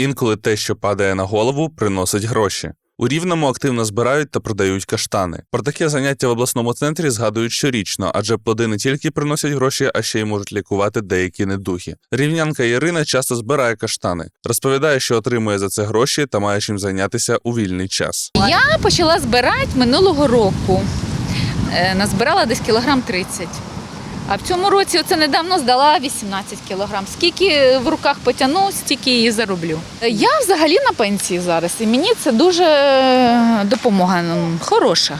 Інколи те, що падає на голову, приносить гроші. У Рівному активно збирають та продають каштани. Про таке заняття в обласному центрі згадують щорічно, адже плоди не тільки приносять гроші, а ще й можуть лікувати деякі недухи. Рівнянка Ірина часто збирає каштани, розповідає, що отримує за це гроші та має чим зайнятися у вільний час. Я почала збирати минулого року. Е, Назбирала десь кілограм 30. А в цьому році оце недавно здала 18 кілограм. Скільки в руках потягну, стільки її зароблю. Я взагалі на пенсії зараз, і мені це дуже е, допомога хороша.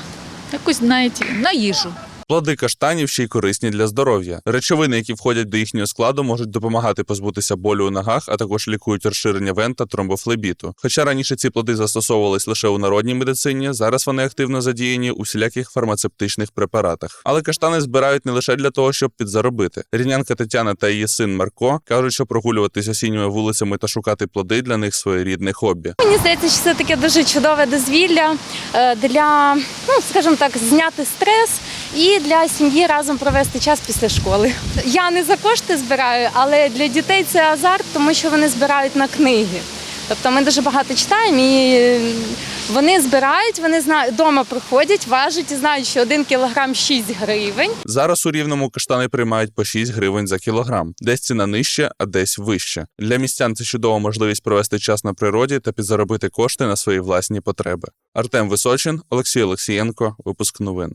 Якось навіть на їжу. Плоди каштанів ще й корисні для здоров'я. Речовини, які входять до їхнього складу, можуть допомагати позбутися болю у ногах, а також лікують розширення вен та тромбофлебіту. Хоча раніше ці плоди застосовувались лише у народній медицині, зараз вони активно задіяні у всіляких фармацевтичних препаратах. Але каштани збирають не лише для того, щоб підзаробити. Рівнянка Тетяна та її син Марко кажуть, що прогулюватись осінніми вулицями та шукати плоди для них своєрідне хобі. Мені здається, що це таке дуже чудове дозвілля е, для, ну скажімо так, зняти стрес і для сім'ї разом провести час після школи. Я не за кошти збираю, але для дітей це азарт, тому що вони збирають на книги. Тобто ми дуже багато читаємо і вони збирають, вони знають, вдома приходять, важать і знають, що один кілограм 6 гривень. Зараз у рівному каштани приймають по 6 гривень за кілограм. Десь ціна нижче, а десь вище. Для містян це чудова можливість провести час на природі та підзаробити кошти на свої власні потреби. Артем Височин, Олексій Олексієнко, випуск новин.